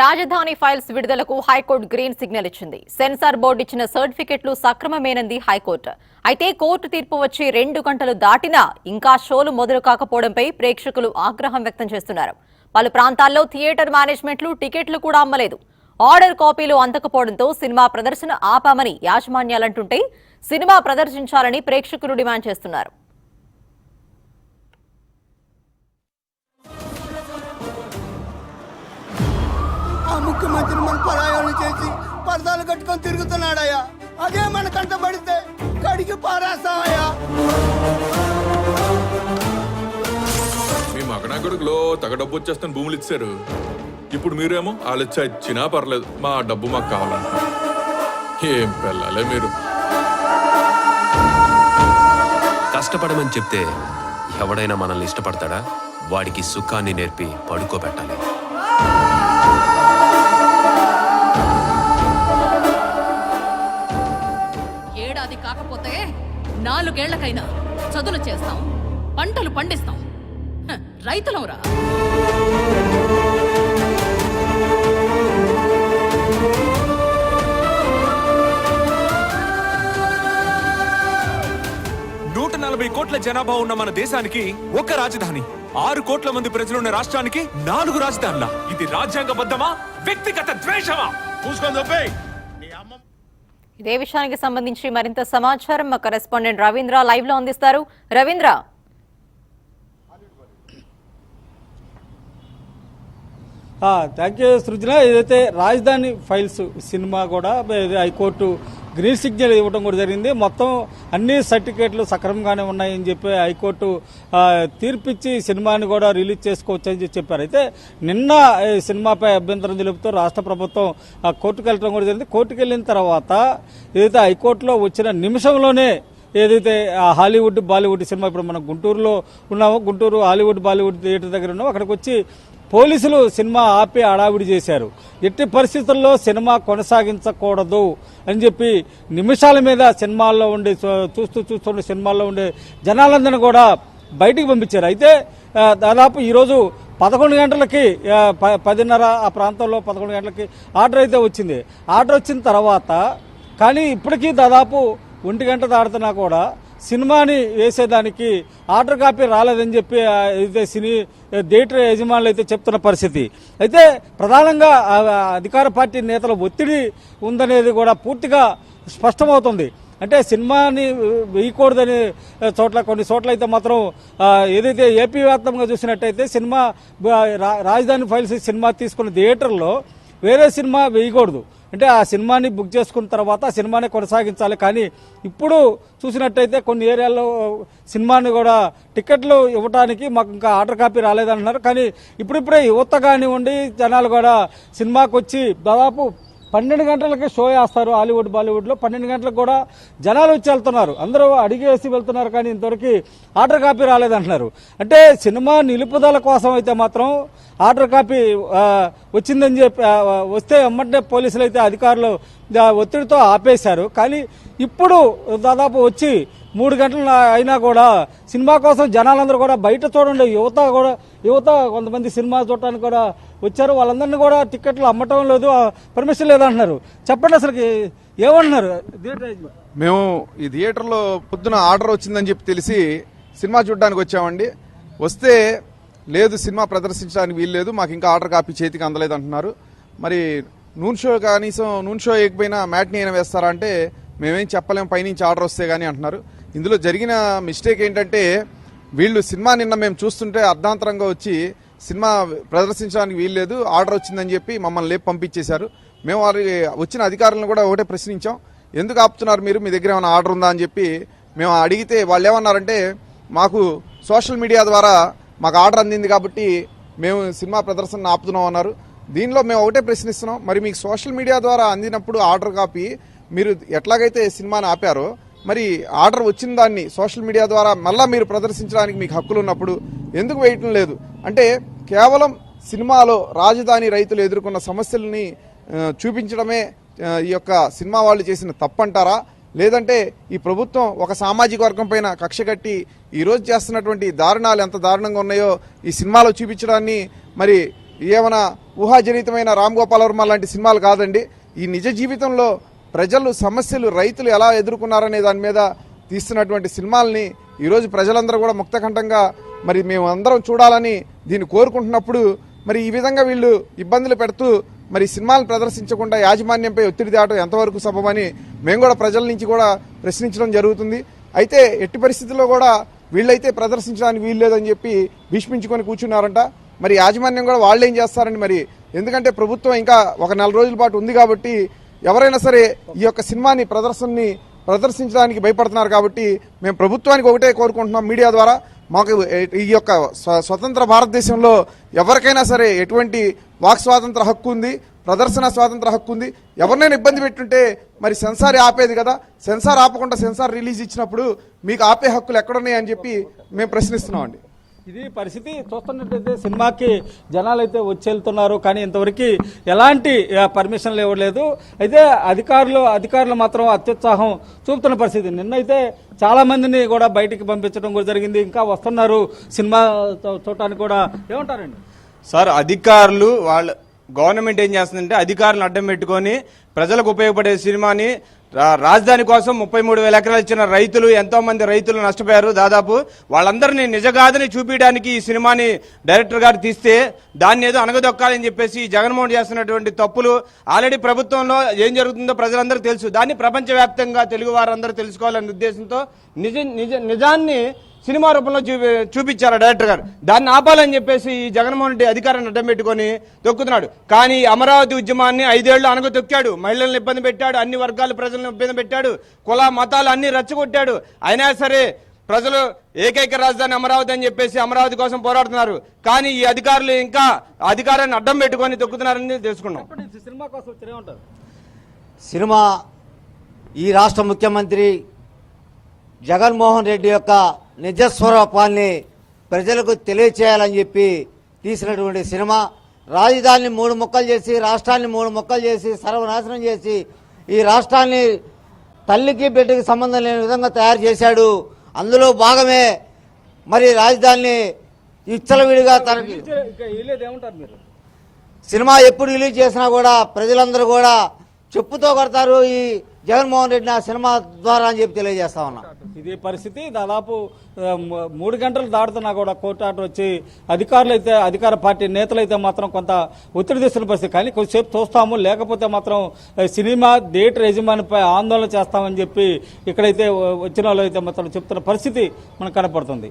రాజధాని ఫైల్స్ విడుదలకు high court green signal ఇచ్చింది. సెన్సార్ బోర్డు ఇచ్చిన సర్టిఫికెట్లు సక్రమమేనంది హైకోర్టు. అయితే కోర్టు తీర్పు వచ్చి రెండు గంటలు దాటినా ఇంకా షోలు మొదలు కాకపోవడంపై ప్రేక్షకులు ఆగ్రహం వ్యక్తం చేస్తున్నారు. పలు ప్రాంతాల్లో థియేటర్ మేనేజ్మెంట్లు టికెట్లు కూడా అమ్మలేదు. ఆర్డర్ కాపీలు అందకపోవడంతో సినిమా ప్రదర్శన ఆపామని యాజమాన్యాలంటుంటే సినిమా ప్రదర్శించాలని ప్రేక్షకులు డిమాండ్ చేస్తున్నారు. ఆ ముఖ్యమంత్రి మన పరాయాలు చేసి పరదాలు కట్టుకొని తిరుగుతున్నాడయ్యా. అదే మన కంట పడితే కడిగి పారేస్తామయ్యా. మీ మగనాగుడులో తగ డబ్బు వచ్చేస్తాను భూములు ఇచ్చారు. ఇప్పుడు మీరేమో వాళ్ళు చచ్చినా పర్లేదు మా డబ్బు మాకు కావాలంట. ఏం పిల్లలే మీరు? కష్టపడమని చెప్తే ఎవడైనా మనల్ని ఇష్టపడతాడా? వాడికి సుఖాన్ని నేర్పి పడుకోబెట్టాలి. నాలుగేళ్ళకైనా చదువులు చేస్తాం పంటలు పండిస్తాం. రైతులంరా నూట నలభై కోట్ల జనాభా ఉన్న మన దేశానికి ఒక రాజధాని. ఆరు కోట్ల మంది ప్రజలున్న రాష్ట్రానికి నాలుగు రాజధానుల. ఇది రాజ్యాంగబద్ధమా? వ్యక్తిగత ద్వేషమా? ఇదే విషయానికి సంబంధించి మరింత సమాచారం మా కరెస్పాండెంట్ రవీంద్ర లైవ్లో అందిస్తారు. రవీంద్ర. Thank you Srujana. ఏదైతే రాజధాని ఫైల్స్ సినిమా కూడా హైకోర్టు గ్రీన్ సిగ్నల్ ఇవ్వడం కూడా జరిగింది. మొత్తం అన్ని సర్టిఫికేట్లు సక్రమంగానే ఉన్నాయని చెప్పి హైకోర్టు తీర్పిచ్చి సినిమాని కూడా రిలీజ్ చేసుకోవచ్చు అని చెప్పి చెప్పారు. అయితే నిన్న ఈ సినిమాపై అభ్యంతరం తెలుపుతూ రాష్ట్ర ప్రభుత్వం ఆ, కోర్టుకు వెళ్ళడం కూడా జరిగింది. కోర్టుకు వెళ్ళిన తర్వాత ఏదైతే హైకోర్టులో వచ్చిన నిమిషంలోనే ఏదైతే హాలీవుడ్ బాలీవుడ్ సినిమా ఇప్పుడు మనం గుంటూరులో ఉన్నామో గుంటూరు హాలీవుడ్ బాలీవుడ్ థియేటర్ దగ్గర ఉన్నామో అక్కడికి వచ్చి పోలీసులు సినిమా ఆపి హడావిడి చేశారు. ఎట్టి పరిస్థితుల్లో సినిమా కొనసాగించకూడదు అని చెప్పి నిమిషాల మీద సినిమాల్లో ఉండే చూస్తూ చూస్తుండే సినిమాల్లో ఉండే జనాలందరినీ కూడా బయటికి పంపించారు. అయితే దాదాపు ఈరోజు పదకొండు గంటలకి ప- పదిన్నర ఆ ప్రాంతంలో పదకొండు గంటలకి ఆర్డర్ అయితే వచ్చింది. ఆర్డర్ వచ్చిన తర్వాత కానీ ఇప్పటికీ దాదాపు ఒంటి గంట దాడుతున్నా కూడా సినిమాని వేసేదానికి ఆర్డర్ కాపీ రాలేదని చెప్పి అయితే సినీ థియేటర్ యజమానులు అయితే చెప్తున్న పరిస్థితి. అయితే ప్రధానంగా అధికార పార్టీ నేతల ఒత్తిడి ఉందనేది కూడా పూర్తిగా స్పష్టమవుతుంది. అంటే సినిమాని వేయకూడదని చోట్ల కొన్ని చోట్ల అయితే మాత్రం ఏదైతే ఏపీ వ్యాప్తంగా చూసినట్టయితే సినిమా రాజధాని ఫైల్స్ సినిమా తీసుకున్న థియేటర్లో వేరే సినిమా వేయకూడదు. అంటే ఆ సినిమాని బుక్ చేసుకున్న తర్వాత ఆ సినిమాని కొనసాగించాలి. కానీ ఇప్పుడు చూసినట్టయితే కొన్ని ఏరియాల్లో సినిమాని కూడా టికెట్లు ఇవ్వడానికి మాకు ఇంకా ఆర్డర్ కాపీ రాలేదంటున్నారు కానీ ఇప్పుడిప్పుడే యువత కానివ్వండి జనాలు కూడా సినిమాకు వచ్చి దాదాపు పన్నెండు గంటలకి షో వేస్తారు హాలీవుడ్ బాలీవుడ్లో. పన్నెండు గంటలకు కూడా జనాలు వచ్చి వెళ్తున్నారు. అందరూ అడిగేసి వెళ్తున్నారు కానీ ఇంతవరకు ఆర్డర్ కాపీ రాలేదంటున్నారు. అంటే సినిమా నిలుపుదల కోసం అయితే మాత్రం ఆర్డర్ కాపీ వచ్చిందని చెప్పి వస్తే ఎమ్మటే పోలీసులు అయితే అధికారులు ఒత్తిడితో ఆపేశారు. కానీ ఇప్పుడు దాదాపు వచ్చి మూడు గంటలు అయినా కూడా సినిమా కోసం జనాలందరూ కూడా బయట చూడండి. యువత కూడా యువత కొంతమంది సినిమా చూడటానికి కూడా వచ్చారు. వాళ్ళందరినీ కూడా టికెట్లు అమ్మటం లేదు పర్మిషన్ లేదంటున్నారు. చెప్పండి అసలుకి ఏమంటున్నారు? మేము ఈ థియేటర్లో పొద్దున ఆర్డర్ వచ్చిందని చెప్పి తెలిసి సినిమా చూడడానికి వచ్చామండి. వస్తే లేదు సినిమా ప్రదర్శించడానికి వీలు లేదు మాకు ఇంకా ఆర్డర్ కాపీ చేతికి అందలేదు అంటున్నారు. మరి నూన్ షో కనీసం నూన్ షో వేయకపోయినా మ్యాట్ని అయినా వేస్తారా అంటే మేమేం చెప్పలేము పైనుంచి ఆర్డర్ వస్తే కానీ అంటున్నారు. ఇందులో జరిగిన మిస్టేక్ ఏంటంటే వీళ్ళు సినిమా నిన్న మేము చూస్తుంటే అర్ధాంతరంగా వచ్చి సినిమా ప్రదర్శించడానికి వీలు లేదు ఆర్డర్ వచ్చిందని చెప్పి మమ్మల్ని లేపు పంపించేశారు. మేము వారి వచ్చిన అధికారులను కూడా ఒకటే ప్రశ్నించాం. ఎందుకు ఆపుతున్నారు మీరు? మీ దగ్గర ఏమైనా ఆర్డర్ ఉందా? అని చెప్పి మేము అడిగితే వాళ్ళు ఏమన్నారంటే మాకు సోషల్ మీడియా ద్వారా మాకు ఆర్డర్ అందింది కాబట్టి మేము సినిమా ప్రదర్శన ఆపుతున్నాం అన్నారు. దీనిలో మేము ఒకటే ప్రశ్నిస్తున్నాం మరి మీకు సోషల్ మీడియా ద్వారా అందినప్పుడు ఆర్డర్ కాపీ మీరు ఎట్లాగైతే సినిమాని ఆపారో మరి ఆర్డర్ వచ్చిన దాన్ని సోషల్ మీడియా ద్వారా మళ్ళా మీరు ప్రదర్శించడానికి మీకు హక్కులు ఉన్నప్పుడు ఎందుకు వేయటం లేదు? అంటే కేవలం సినిమాలో రాజధాని రైతులు ఎదుర్కొన్న సమస్యల్ని చూపించడమే ఈ యొక్క సినిమా వాళ్ళు చేసిన తప్పంటారా? లేదంటే ఈ ప్రభుత్వం ఒక సామాజిక వర్గం పైన కక్ష కట్టి ఈరోజు చేస్తున్నటువంటి దారుణాలు ఎంత దారుణంగా ఉన్నాయో ఈ సినిమాలో చూపించడాన్ని మరి ఏమైనా ఊహాజనితమైన రామ్ గోపాల్ వర్మ లాంటి సినిమాలు కాదండి. ఈ నిజ జీవితంలో ప్రజలు సమస్యలు రైతులు ఎలా ఎదుర్కొన్నారనే దాని మీద తీస్తున్నటువంటి సినిమాల్ని ఈరోజు ప్రజలందరూ కూడా ముక్తకంఠంగా మరి మేము అందరం చూడాలని దీన్ని కోరుకుంటున్నప్పుడు మరి ఈ విధంగా వీళ్ళు ఇబ్బందులు పెడుతూ మరి సినిమాలు ప్రదర్శించకుండా యాజమాన్యంపై ఒత్తిడి తేవడం ఎంతవరకు సభమని మేము కూడా ప్రజల నుంచి కూడా ప్రశ్నించడం జరుగుతుంది. అయితే ఎట్టి పరిస్థితుల్లో కూడా వీళ్ళైతే ప్రదర్శించడానికి వీలు లేదని చెప్పి భీష్మించుకొని కూర్చున్నారంట. మరి యాజమాన్యం కూడా వాళ్ళు ఏం చేస్తారండి మరి ఎందుకంటే ప్రభుత్వం ఇంకా ఒక నెల రోజుల పాటు ఉంది కాబట్టి ఎవరైనా సరే ఈ యొక్క సినిమాని ప్రదర్శనని ప్రదర్శించడానికి భయపడుతున్నారు కాబట్టి మేము ప్రభుత్వానికి ఒకటే కోరుకుంటున్నాం మీడియా ద్వారా. మాకు ఈ యొక్క స్వ- స్వతంత్ర భారతదేశంలో ఎవరికైనా సరే ఎటువంటి వాక్ స్వాతంత్ర హక్కు ఉంది ప్రదర్శన స్వాతంత్ర హక్కు ఉంది. ఎవరినైనా ఇబ్బంది పెట్టుంటే మరి సెన్సార్ ఆపేది కదా సెన్సార్ ఆపకుండా సెన్సార్ రిలీజ్ ఇచ్చినప్పుడు మీకు ఆపే హక్కులు ఎక్కడున్నాయి అని చెప్పి మేము ప్రశ్నిస్తున్నామండి. ఇది పరిస్థితి చూస్తున్నట్టయితే సినిమాకి జనాలు అయితే వచ్చి వెళ్తున్నారు కానీ ఇంతవరకు ఎలాంటి పర్మిషన్లు ఇవ్వలేదు. అయితే అధికారులు అధికారులు మాత్రం అత్యుత్సాహం చూపుతున్న పరిస్థితి. నిన్నైతే చాలా మందిని కూడా బయటికి పంపించడం కూడా జరిగింది. ఇంకా వస్తున్నారు సినిమా చూడటానికి కూడా. ఏమంటారండి? సార్ అధికారులు వాళ్ళ గవర్నమెంట్ ఏం చేస్తుందంటే అధికారులను అడ్డం పెట్టుకొని ప్రజలకు ఉపయోగపడే సినిమాని రాజధాని కోసం ముప్పై మూడు వేల ఎకరాలు ఇచ్చిన రైతులు ఎంతో మంది రైతులు నష్టపోయారు. దాదాపు వాళ్ళందరినీ నిజగాదని చూపించడానికి ఈ సినిమాని డైరెక్టర్ గారు తీస్తే దాన్ని ఏదో అనగదొక్కాలని చెప్పేసి జగన్మోహన్ చేస్తున్నటువంటి తప్పులు ఆల్రెడీ ప్రభుత్వంలో ఏం జరుగుతుందో ప్రజలందరూ తెలుసు. దాన్ని ప్రపంచవ్యాప్తంగా తెలుగు వారందరూ తెలుసుకోవాలనే ఉద్దేశంతో నిజ నిజ నిజాన్ని సినిమా రూపంలో చూపి చూపించారు డైరెక్టర్ గారు? దాన్ని ఆపాలని చెప్పేసి ఈ జగన్మోహన్ రెడ్డి అధికారాన్ని అడ్డం పెట్టుకొని తొక్కుతున్నాడు. కానీ అమరావతి ఉద్యమాన్ని ఐదేళ్ళు అనగ తొక్కాడు మహిళలను ఇబ్బంది పెట్టాడు అన్ని వర్గాల ప్రజలను ఇబ్బంది పెట్టాడు కుల మతాలు అన్ని రెచ్చగొట్టాడు. అయినా సరే ప్రజలు ఏకైక రాజధాని అమరావతి అని చెప్పేసి అమరావతి కోసం పోరాడుతున్నారు. కానీ ఈ అధికారులు ఇంకా అధికారాన్ని అడ్డం పెట్టుకొని తొక్కుతున్నారని తెలుసుకున్నాం. సినిమా కోసం సినిమా ఈ రాష్ట్ర ముఖ్యమంత్రి జగన్మోహన్ రెడ్డి యొక్క నిజస్వరూపాన్ని ప్రజలకు తెలియచేయాలని చెప్పి తీసినటువంటి సినిమా. రాజధానిని మూడు ముక్కలు చేసి రాష్ట్రాన్ని మూడు ముక్కలు చేసి సర్వనాశనం చేసి ఈ రాష్ట్రాన్ని తల్లికి బిడ్డకి సంబంధం లేని విధంగా తయారు చేశాడు. అందులో భాగమే మరి రాజధానిని ఇచ్చలవిడిగా మీరు? సినిమా ఎప్పుడు రిలీజ్ చేసినా కూడా ప్రజలందరూ కూడా చెప్పుతో కొడతారు ఈ జగన్మోహన్ రెడ్డిని ఆ సినిమా ద్వారా అని చెప్పి తెలియజేస్తా ఉన్నా. ఇది పరిస్థితి. దాదాపు మూడు గంటలు దాటుతున్నా కూడా కోర్టు ఆర్డర్ వచ్చి అధికారులు అయితే అధికార పార్టీ నేతలు అయితే మాత్రం కొంత ఒత్తిడి తెస్తున్న పరిస్థితి. కానీ కొద్దిసేపు చూస్తాము లేకపోతే మాత్రం సినిమా థియేటర్ యజమానిపై ఆందోళన చేస్తామని చెప్పి ఇక్కడైతే వచ్చిన వాళ్ళు అయితే మాత్రం చెప్తున్న పరిస్థితి మనకు కనపడుతుంది.